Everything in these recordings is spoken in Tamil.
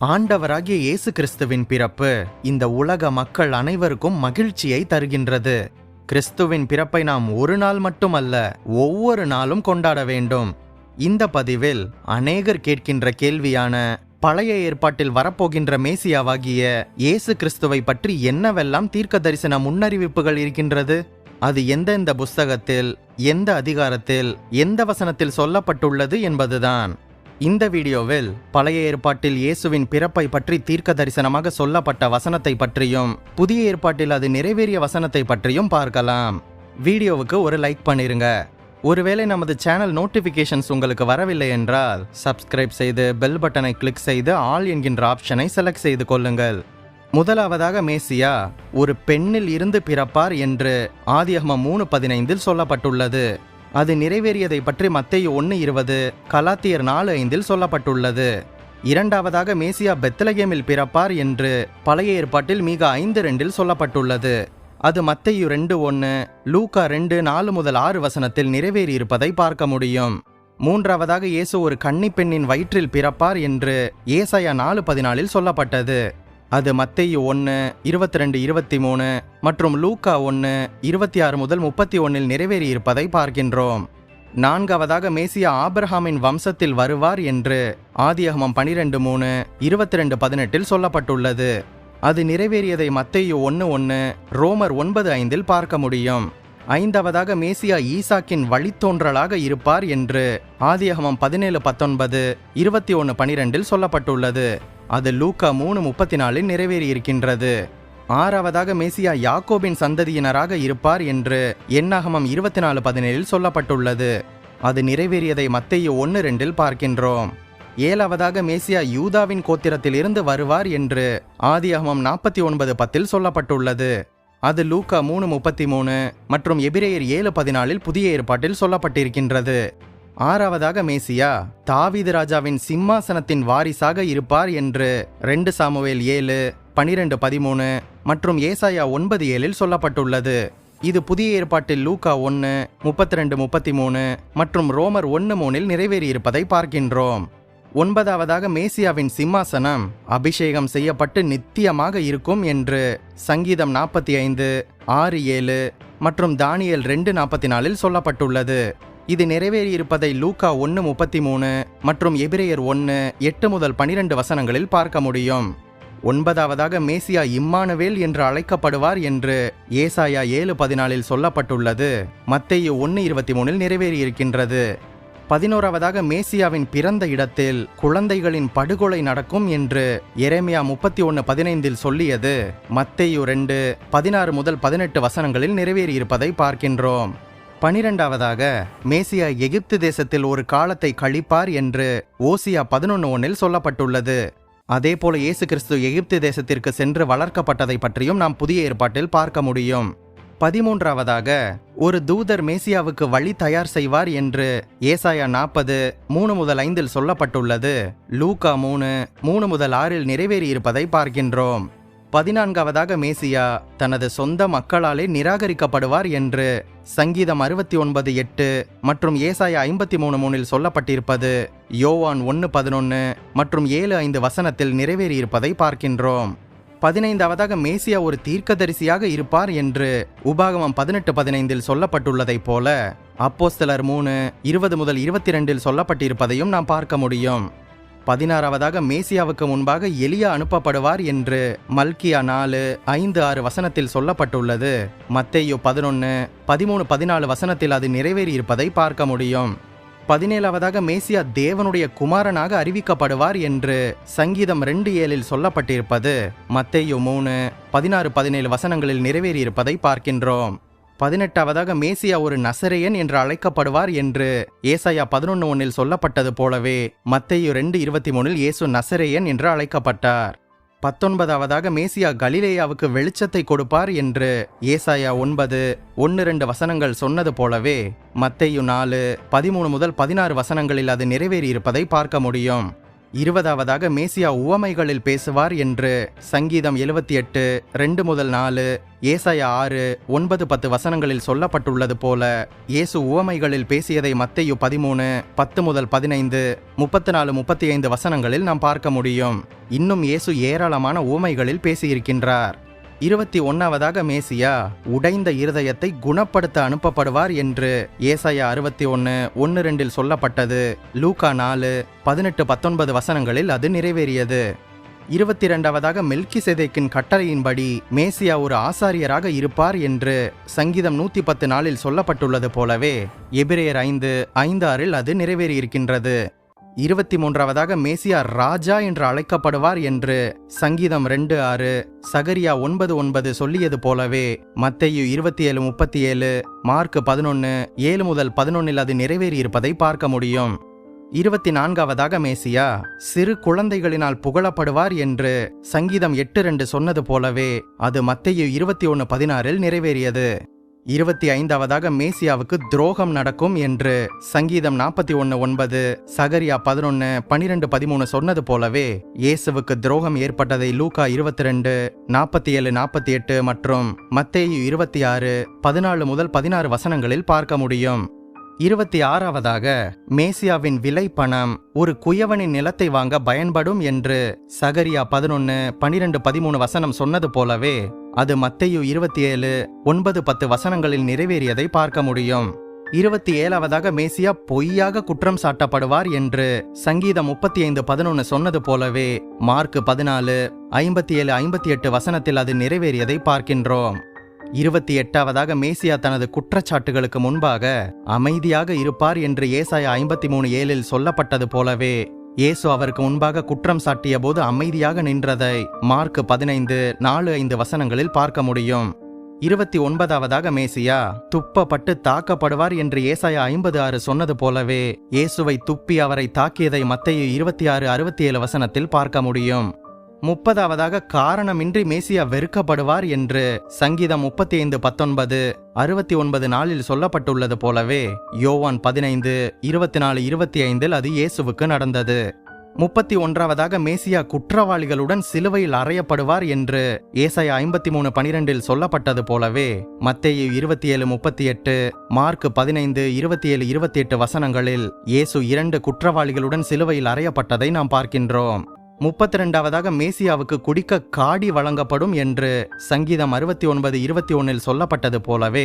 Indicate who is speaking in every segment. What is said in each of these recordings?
Speaker 1: ஆண்டவராகிய இயேசு கிறிஸ்துவின் பிறப்பு இந்த உலக மக்கள் அனைவருக்கும் மகிழ்ச்சியை தருகின்றது. கிறிஸ்துவின் பிறப்பை நாம் ஒரு நாள் மட்டுமல்ல ஒவ்வொரு நாளும் கொண்டாட வேண்டும். இந்த பதிவில் அநேகர் கேட்கின்ற கேள்வியான பழைய ஏற்பாட்டில் வரப்போகின்ற மேசியாவாகிய இயேசு கிறிஸ்துவை பற்றி என்னவெல்லாம் தீர்க்க தரிசன முன்னறிவிப்புகள் இருக்கின்றது? அது எந்தெந்த புஸ்தகத்தில் எந்த அதிகாரத்தில் எந்த வசனத்தில் சொல்லப்பட்டுள்ளது என்பதுதான். இந்த வீடியோவில் பழைய ஏற்பாட்டில் இயேசுவின் பிறப்பை பற்றி தீர்க்க தரிசனமாக சொல்லப்பட்ட வசனத்தை பற்றியும் புதிய ஏற்பாட்டில் அது நிறைவேறிய வசனத்தை பற்றியும் பார்க்கலாம். வீடியோவுக்கு ஒரு லைக் பண்ணிருங்க. ஒருவேளை நமது சேனல் நோட்டிஃபிகேஷன்ஸ் உங்களுக்கு வரவில்லை என்றால் சப்ஸ்கிரைப் செய்து பெல் பட்டனை கிளிக் செய்து ஆல் என்கின்ற ஆப்ஷனை செலக்ட் செய்து கொள்ளுங்கள். முதலாவதாக மேசியா ஒரு பெண்ணில் இருந்து பிறப்பார் என்று ஆதியகம மூணு பதினைந்தில் சொல்லப்பட்டுள்ளது. அது நிறைவேறியதை பற்றி மத்தேயு ஒன்று இருபது கலாத்தியர் நாலு ஐந்தில் சொல்லப்பட்டுள்ளது. இரண்டாவதாக மேசியா பெத்லகேமில் பிறப்பார் என்று பழைய ஏற்பாட்டில் மிக ஐந்து ரெண்டில் சொல்லப்பட்டுள்ளது. அது மத்தையு ரெண்டு ஒன்று லூக்கா ரெண்டு நாலு முதல் ஆறு வசனத்தில் நிறைவேறியிருப்பதை பார்க்க முடியும். மூன்றாவதாக இயேசு ஒரு கன்னிப்பெண்ணின் வயிற்றில் பிறப்பார் என்று ஏசாயா நாலு பதினாலில் சொல்லப்பட்டது. அது மத்தையு ஒன்று இருபத்தி ரெண்டு இருபத்தி மூணு மற்றும் லூக்கா ஒன்று இருபத்தி ஆறு முதல் முப்பத்தி ஒன்றில் நிறைவேறியிருப்பதை பார்க்கின்றோம். நான்காவதாக மேசியா ஆபிரஹாமின் வம்சத்தில் வருவார் என்று ஆதியகமம் பனிரெண்டு மூணு இருபத்தி ரெண்டு பதினெட்டில் சொல்லப்பட்டுள்ளது. அது நிறைவேறியதை மத்தையு ஒன்று ஒன்று ரோமர் ஒன்பது ஐந்தில் பார்க்க முடியும். ஐந்தாவதாக மேசியா ஈசாக்கின் வழித்தோன்றலாக இருப்பார் என்று ஆதியகமம் பதினேழு பத்தொன்பது இருபத்தி ஒன்று பனிரெண்டில் சொல்லப்பட்டுள்ளது. அது லூக்கா மூணு முப்பத்தி நாலில் நிறைவேறியிருக்கின்றது. ஆறாவதாக மேசியா யாக்கோபின் சந்ததியினராக இருப்பார் என்று எண்ணாகமம் இருபத்தி நாலு பதினேழில் சொல்லப்பட்டுள்ளது. அது நிறைவேறியதை மத்திய ஒன்று ரெண்டில் பார்க்கின்றோம். ஏழாவதாக மேசியா யூதாவின் கோத்திரத்தில் இருந்து வருவார் என்று ஆதியாகமம் நாற்பத்தி ஒன்பது பத்தில் சொல்லப்பட்டுள்ளது. அது லூக்கா மூணு முப்பத்தி மூணு மற்றும் எபிரேயர் ஏழு பதினாலில் புதிய ஏற்பாட்டில் சொல்லப்பட்டிருக்கின்றது. ஆறாவதாக மேசியா தாவீது ராஜாவின் சிம்மாசனத்தின் வாரிசாக இருப்பார் என்று ரெண்டு சாமுவேல் ஏழு பனிரெண்டு பதிமூணு மற்றும் ஏசாயா ஒன்பது ஏழில் சொல்லப்பட்டுள்ளது. இது புதிய ஏற்பாட்டில் லூக்கா ஒன்று முப்பத்தி ரெண்டு முப்பத்தி மூணு மற்றும் ரோமர் ஒன்று மூணில் நிறைவேறியிருப்பதை பார்க்கின்றோம். ஒன்பதாவதாக மேசியாவின் சிம்மாசனம் அபிஷேகம் செய்யப்பட்டு நித்தியமாக இருக்கும் என்று சங்கீதம் நாற்பத்தி ஐந்து ஆறு ஏழு மற்றும் தானியல் ரெண்டு நாற்பத்தி நாலில் சொல்லப்பட்டுள்ளது. இது நிறைவேறியிருப்பதை லூக்கா ஒன்று முப்பத்தி மூணு மற்றும் எபிரேயர் ஒன்று எட்டு முதல் பனிரெண்டு வசனங்களில் பார்க்க முடியும். ஒன்பதாவதாக மேசியா இம்மானுவேல் என்று அழைக்கப்படுவார் என்று ஏசாயா ஏழு பதினாலில் சொல்லப்பட்டுள்ளது. மத்தேயு ஒன்று இருபத்தி மூணில் நிறைவேறியிருக்கின்றது. பதினோராவதாக மேசியாவின் பிறந்த இடத்தில் குழந்தைகளின் படுகொலை நடக்கும் என்று எரேமியா முப்பத்தி ஒன்று பதினைந்தில் சொல்லியது. மத்தேயு ரெண்டு பதினாறு முதல் பதினெட்டு வசனங்களில் நிறைவேறியிருப்பதை பார்க்கின்றோம். பனிரெண்டாவதாக மேசியா எகிப்து தேசத்தில் ஒரு காலத்தை கழிப்பார் என்று ஓசியா பதினொன்று ஒன்றில் சொல்லப்பட்டுள்ளது. அதே போல இயேசு கிறிஸ்து எகிப்து தேசத்திற்கு சென்று வளர்க்கப்பட்டதை பற்றியும் நாம் புதிய ஏற்பாட்டில் பார்க்க முடியும். பதிமூன்றாவதாக ஒரு தூதர் மேசியாவுக்கு வழி தயார் செய்வார் என்று ஏசாயா நாற்பது மூணு முதல் ஐந்தில் சொல்லப்பட்டுள்ளது. லூகா மூணு மூணு முதல் ஆறில் நிறைவேறியிருப்பதை பார்க்கின்றோம். பதினான்காவதாக மேசியா தனது சொந்த மக்களாலே நிராகரிக்கப்படுவார் என்று சங்கீதம் அறுபத்தி ஒன்பது எட்டு மற்றும் ஏசாய ஐம்பத்தி மூணு மூணில் சொல்லப்பட்டிருப்பது யோவான் ஒன்று பதினொன்று மற்றும் ஏழு ஐந்து வசனத்தில் நிறைவேறியிருப்பதை பார்க்கின்றோம். பதினைந்தாவதாக மேசியா ஒரு தீர்க்கதரிசியாக இருப்பார் என்று உபாகமம் பதினெட்டு பதினைந்தில் சொல்லப்பட்டுள்ளதைப் போல அப்போஸ்தலர் மூணு இருபது முதல் இருபத்தி ரெண்டில் சொல்லப்பட்டிருப்பதையும் நாம் பார்க்க முடியும். பதினாறாவதாக மேசியாவுக்கு முன்பாக எலியா அனுப்பப்படுவார் என்று மல்கியா நாலு ஐந்து ஆறு வசனத்தில் சொல்லப்பட்டுள்ளது. மத்தேயோ பதினொன்று பதிமூணு பதினாலு வசனத்தில் அது நிறைவேறி இருப்பதை பார்க்க முடியும். பதினேழாவதாக மேசியா தேவனுடைய குமாரனாக அறிவிக்கப்படுவார் என்று சங்கீதம் ரெண்டு ஏழில் சொல்லப்பட்டிருப்பது. மத்தையோ மூணு பதினாறு பதினேழு வசனங்களில் நிறைவேறியிருப்பதை பார்க்கின்றோம். பதினெட்டாவதாக மேசியா ஒரு நசரேயன் என்று அழைக்கப்படுவார் என்று ஏசாயா பதினொன்று ஒன்றில் சொல்லப்பட்டது போலவே மத்தையு ரெண்டு இருபத்தி மூணில் இயேசு நசரேயன் என்று அழைக்கப்பட்டார். பத்தொன்பதாவதாக மேசியா கலிலேயாவுக்கு வெளிச்சத்தை கொடுப்பார் என்று ஏசாயா ஒன்பது ஒன்று ரெண்டு வசனங்கள் சொன்னது போலவே மத்தையு நாலு பதிமூணு முதல் பதினாறு வசனங்களில் அது நிறைவேறியிருப்பதை பார்க்க முடியும். இருபதாவதாக மேசியா உவமைகளில் பேசுவார் என்று சங்கீதம் எழுபத்தி எட்டு ரெண்டு முதல் நாலு ஏசாயா ஆறு ஒன்பது பத்து வசனங்களில் சொல்லப்பட்டுள்ளது போல இயேசு உவமைகளில் பேசியதை மத்தையு பதிமூணு பத்து முதல் பதினைந்து முப்பத்தி நாலு முப்பத்தி ஐந்து வசனங்களில் நாம் பார்க்க முடியும். இன்னும் இயேசு ஏராளமான உவமைகளில் பேசியிருக்கின்றார். இருபத்தி ஒன்னாவதாக மேசியா உடைந்த இருதயத்தை குணப்படுத்த அனுப்பப்படுவார் என்று ஏசாயா அறுபத்தி ஒன்று ஒன்று ரெண்டில் சொல்லப்பட்டது. லூகா நாலு பதினெட்டு பத்தொன்பது வசனங்களில் அது நிறைவேறியது. இருபத்தி இரண்டாவதாக மெல்கிசெதேக்கின் கட்டளையின்படி மேசியா ஒரு ஆசாரியராக இருப்பார் என்று சங்கீதம் நூத்தி பத்து நாளில் சொல்லப்பட்டுள்ளது போலவே எபிரேயர் ஐந்து ஐந்து ஆறில் அது நிறைவேறியிருக்கின்றது. இருபத்தி மூன்றாவதாக மேசியா ராஜா என்று அழைக்கப்படுவார் என்று சங்கீதம் ரெண்டு ஆறு சகரியா ஒன்பது ஒன்பது சொல்லியது போலவே மத்தையு இருபத்தி ஏழு முப்பத்தி ஏழு மார்க் பதினொன்று ஏழு முதல் பதினொன்னில் அது நிறைவேறியிருப்பதை பார்க்க முடியும். இருபத்தி நான்காவதாக மேசியா சிறு குழந்தைகளினால் புகழப்படுவார் என்று சங்கீதம் எட்டு ரெண்டு சொன்னது போலவே அது மத்தையு இருபத்தி ஒன்று பதினாறில் நிறைவேறியது. இருபத்தி ஐந்தாவதாக மேசியாவுக்கு துரோகம் நடக்கும் என்று சங்கீதம் நாற்பத்தி ஒன்று ஒன்பது சகரியா பதினொன்று பனிரெண்டு பதிமூணு சொன்னது போலவே இயேசுவுக்கு துரோகம் ஏற்பட்டதை லூகா இருபத்தி ரெண்டு நாற்பத்தி ஏழு நாற்பத்தி எட்டு மற்றும் மத்தேயு இருபத்தி ஆறு பதினாலு முதல் பதினாறு வசனங்களில் பார்க்க முடியும். இருபத்தி ஆறாவதாக மேசியாவின் விலை பணம் ஒரு குயவனின் நிலத்தை வாங்க பயன்படும் என்று சகரியா பதினொன்னு பனிரெண்டு பதிமூணு வசனம் சொன்னது போலவே அது மத்தையு இருபத்தி ஏழு ஒன்பது பத்து வசனங்களில் நிறைவேறியதை பார்க்க முடியும். இருபத்தி ஏழாவதாக மேசியா பொய்யாக குற்றம் சாட்டப்படுவார் என்று சங்கீதம் முப்பத்தி ஐந்து பதினொன்று சொன்னது போலவே மார்க் பதினாலு ஐம்பத்தி ஏழு ஐம்பத்தி எட்டு வசனத்தில் அது நிறைவேறியதை பார்க்கின்றோம். இருபத்தி எட்டாவதாக மேசியா தனது குற்றச்சாட்டுகளுக்கு முன்பாக அமைதியாக இருப்பார் என்று ஏசாய ஐம்பத்தி மூணு ஏழில் சொல்லப்பட்டது போலவே இயேசு அவருக்கு முன்பாக குற்றம் சாட்டிய போது அமைதியாக நின்றதை மார்க் பதினைந்து நாலு ஐந்து வசனங்களில் பார்க்க முடியும். இருபத்தி ஒன்பதாவதாக மேசியா துப்பப்பட்டு தாக்கப்படுவார் என்று ஏசாயா ஐம்பது ஆறு சொன்னது போலவே இயேசுவை துப்பி அவரை தாக்கியதை மத்திய இருபத்தி ஆறு அறுபத்தி ஏழு வசனத்தில் பார்க்க முடியும். முப்பதாவதாக காரணமின்றி மேசியா வெறுக்கப்படுவார் என்று சங்கீதம் முப்பத்தி ஐந்து பத்தொன்பது அறுபத்தி ஒன்பது நாளில் சொல்லப்பட்டுள்ளது போலவே யோவான் பதினைந்து இருபத்தி நாலு இருபத்தி ஐந்தில் அது இயேசுவுக்கு நடந்தது. முப்பத்தி ஒன்றாவதாக மேசியா குற்றவாளிகளுடன் சிலுவையில் அறையப்படுவார் என்று ஏசாயா ஐம்பத்தி மூணு பனிரெண்டில் சொல்லப்பட்டது போலவே மத்தேயு இருபத்தி ஏழு முப்பத்தி எட்டு மார்க் பதினைந்து இருபத்தி ஏழு இருபத்தி எட்டு வசனங்களில் இயேசு இரண்டு குற்றவாளிகளுடன் சிலுவையில் அறையப்பட்டதை நாம் பார்க்கின்றோம். முப்பத்தி ரெண்டாவதாக மேசியாவுக்கு குடிக்க காடி வழங்கப்படும் என்று சங்கீதம் அறுபத்தி ஒன்பது இருபத்தி ஒன்னில் சொல்லப்பட்டது போலவே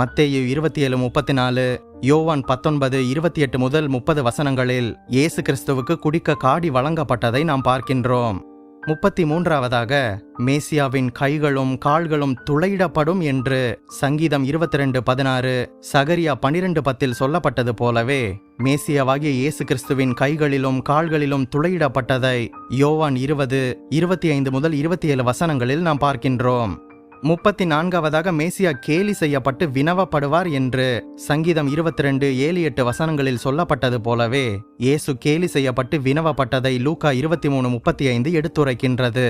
Speaker 1: மத்தேயு இருபத்தி ஏழு முப்பத்தி நாலு யோவான் பத்தொன்பது இருபத்தி எட்டு முதல் முப்பது வசனங்களில் இயேசு கிறிஸ்துவுக்கு குடிக்க காடி வழங்கப்பட்டதை நாம் பார்க்கின்றோம். முப்பத்தி மூன்றாவதாக மேசியாவின் கைகளும் கால்களும் துளையிடப்படும் என்று சங்கீதம் இருபத்தி ரெண்டு பதினாறு சகரியா பனிரெண்டு பத்தில் சொல்லப்பட்டது போலவே மேசியாவாகிய இயேசு கிறிஸ்துவின் கைகளிலும் கால்களிலும் துளையிடப்பட்டதை யோவான் இருபது இருபத்தி ஐந்து முதல் இருபத்தி ஏழு வசனங்களில் நாம் பார்க்கின்றோம். முப்பத்தி நான்காவதாக மேசியா கேலி செய்யப்பட்டு வினவப்படுவார் என்று சங்கீதம் இருபத்தி ரெண்டு ஏழு எட்டு வசனங்களில் சொல்லப்பட்டது போலவே இயேசு கேலி செய்யப்பட்டு வினவப்பட்டதை லூக்கா இருபத்தி மூணு முப்பத்தி ஐந்து எடுத்துரைக்கின்றது.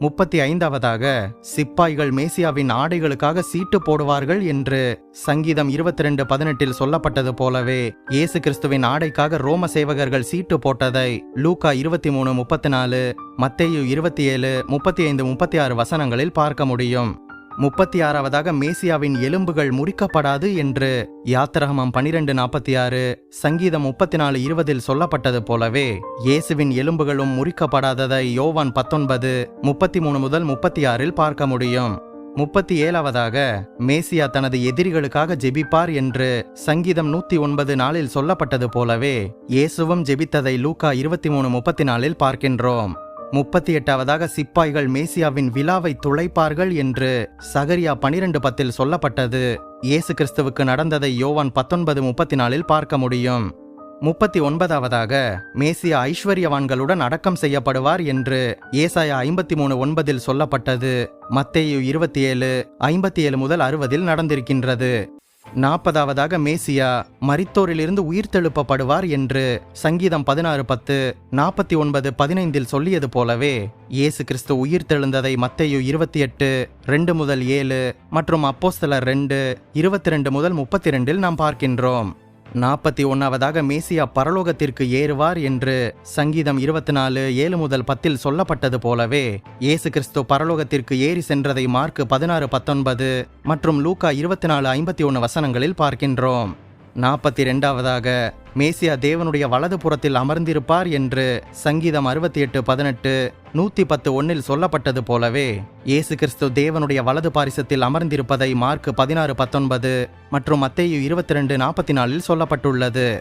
Speaker 1: முப்பத்தி ஐந்தாவதாக சிப்பாய்கள் மேசியாவின் ஆடைகளுக்காக சீட்டு போடுவார்கள் என்று சங்கீதம் இருபத்தி ரெண்டு பதினெட்டில் சொல்லப்பட்டது போலவே இயேசு கிறிஸ்துவின் ஆடைக்காக ரோம சேவகர்கள் சீட்டு போட்டதை லூகா இருபத்தி மூணு முப்பத்தி நாலு மத்தேயு இருபத்தி ஏழு முப்பத்தி ஐந்து முப்பத்தி ஆறு வசனங்களில் பார்க்க முடியும். முப்பத்தி ஆறாவதாக மேசியாவின் எலும்புகள் முறிக்கப்படாது என்று யாத்திரகமம் பனிரெண்டு நாற்பத்தி ஆறு சங்கீதம் முப்பத்தி நாலு இருபதில் சொல்லப்பட்டது போலவே இயேசுவின் எலும்புகளும் முறிக்கப்படாததை யோவான் பத்தொன்பது முப்பத்தி மூணு முதல் முப்பத்தி ஆறில் பார்க்க முடியும். முப்பத்தி ஏழாவதாக மேசியா தனது எதிரிகளுக்காக ஜெபிப்பார் என்று சங்கீதம் நூத்தி ஒன்பது நாளில் சொல்லப்பட்டது போலவே இயேசுவும் ஜெபித்ததை லூக்கா இருபத்தி மூணு முப்பத்தி நாலில் பார்க்கின்றோம். முப்பத்தி எட்டாவதாக சிப்பாய்கள் மேசியாவின் விழாவை துளைப்பார்கள் என்று சகரியா பனிரெண்டு பத்தில் சொல்லப்பட்டது. இயேசு கிறிஸ்துவுக்கு நடந்ததை யோவான் பத்தொன்பது முப்பத்தி நாலில் பார்க்க முடியும். முப்பத்தி ஒன்பதாவதாக மேசியா ஐஸ்வர்யவான்களுடன் அடக்கம் செய்யப்படுவார் என்று ஏசாயா ஐம்பத்தி மூணு ஒன்பதில் சொல்லப்பட்டது. மத்தேயு இருபத்தி ஏழு ஐம்பத்தி ஏழு முதல் அறுபதில் நடந்திருக்கின்றது. நாற்பதாவதாக மேசியா மரித்தோரிலிருந்து உயிர்த்தெழுப்பப்படுவார் என்று சங்கீதம் பதினாறு பத்து நாற்பத்தி ஒன்பது பதினைந்தில் சொல்லியது போலவே இயேசு கிறிஸ்து உயிர்த்தெழுந்ததை மத்தையு இருபத்தி எட்டு ரெண்டு முதல் ஏழு மற்றும் அப்போஸ்தலர் ரெண்டு இருபத்தி ரெண்டு முதல் முப்பத்தி ரெண்டில் நாம் பார்க்கின்றோம். நாற்பத்தி ஒன்றாவதாக மேசியா பரலோகத்திற்கு ஏறுவார் என்று சங்கீதம் இருபத்தி நாலு ஏழு முதல் பத்தில் சொல்லப்பட்டது போலவே இயேசு கிறிஸ்து பரலோகத்திற்கு ஏறி சென்றதை மார்க்கு பதினாறு பத்தொன்பது மற்றும் லூக்கா இருபத்தி நாலு ஐம்பத்தி ஒன்று வசனங்களில் பார்க்கின்றோம். நாற்பத்தி ரெண்டாவதாக மேசியா தேவனுடைய வலது புறத்தில் அமர்ந்திருப்பார் என்று சங்கீதம் அறுபத்தி எட்டு பதினெட்டு நூற்றி பத்து ஒன்னில் சொல்லப்பட்டது போலவே இயேசு கிறிஸ்து தேவனுடைய வலது பாரிசத்தில் அமர்ந்திருப்பதை மார்க் பதினாறு பத்தொன்பது மற்றும் மத்தேயு இருபத்தி ரெண்டு நாற்பத்தி நாலில் சொல்லப்பட்டுள்ளது.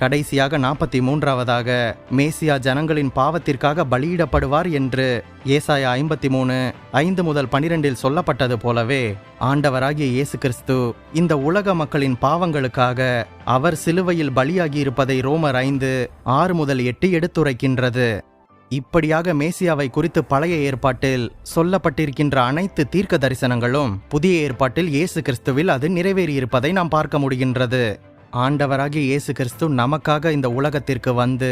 Speaker 1: கடைசியாக நாற்பத்தி மூன்றாவதாக மேசியா ஜனங்களின் பாவத்திற்காக பலியிடப்படுவார் என்று ஏசாயா ஐம்பத்தி மூணு ஐந்து முதல் பனிரெண்டில் சொல்லப்பட்டது போலவே ஆண்டவராகிய இயேசு கிறிஸ்து இந்த உலக மக்களின் பாவங்களுக்காக அவர் சிலுவையில் பலியாகி இருப்பதை ரோமர் ஐந்து ஆறு முதல் எட்டு எடுத்துரைக்கின்றது. இப்படியாக மேசியாவை குறித்து பழைய ஏற்பாட்டில் சொல்லப்பட்டிருக்கின்ற அனைத்து தீர்க்க தரிசனங்களும் புதிய ஏற்பாட்டில் இயேசு கிறிஸ்துவில் அது நிறைவேறியிருப்பதை நாம் பார்க்க முடிகின்றது. ஆண்டவராகிய இயேசு கிறிஸ்து நமக்காக இந்த உலகத்திற்கு வந்து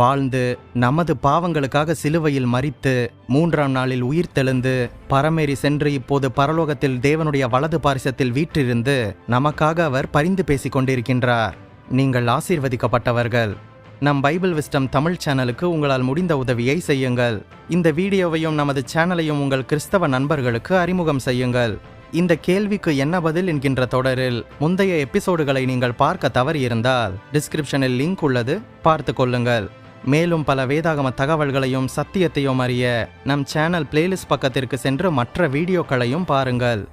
Speaker 1: வாழ்ந்து நமது பாவங்களுக்காக சிலுவையில் மறித்து மூன்றாம் நாளில் உயிர் தெழுந்து பரமேறி சென்று இப்போது பரலோகத்தில் தேவனுடைய வலது பாரிசத்தில் வீற்றிருந்து நமக்காக அவர் பரிந்து பேசிக் கொண்டிருக்கின்றார். நீங்கள் ஆசீர்வதிக்கப்பட்டவர்கள். நம் பைபிள் விஸ்டம் தமிழ் சேனலுக்கு உங்களால் முடிந்த உதவியை செய்யுங்கள். இந்த வீடியோவையும் நமது சேனலையும் உங்கள் கிறிஸ்தவ நண்பர்களுக்கு அறிமுகம் செய்யுங்கள். இந்த கேள்விக்கு என்ன பதில் என்கின்ற தொடரில் முந்தைய எபிசோடுகளை நீங்கள் பார்க்க தவறியிருந்தால் டிஸ்கிரிப்ஷனில் லிங்க் உள்ளது. பார்த்து கொள்ளுங்கள். மேலும் பல வேதாகம தகவல்களையும் சத்தியத்தையும் அறிய நம் சேனல் பிளேலிஸ்ட் பக்கத்திற்கு சென்று மற்ற வீடியோக்களையும் பாருங்கள்.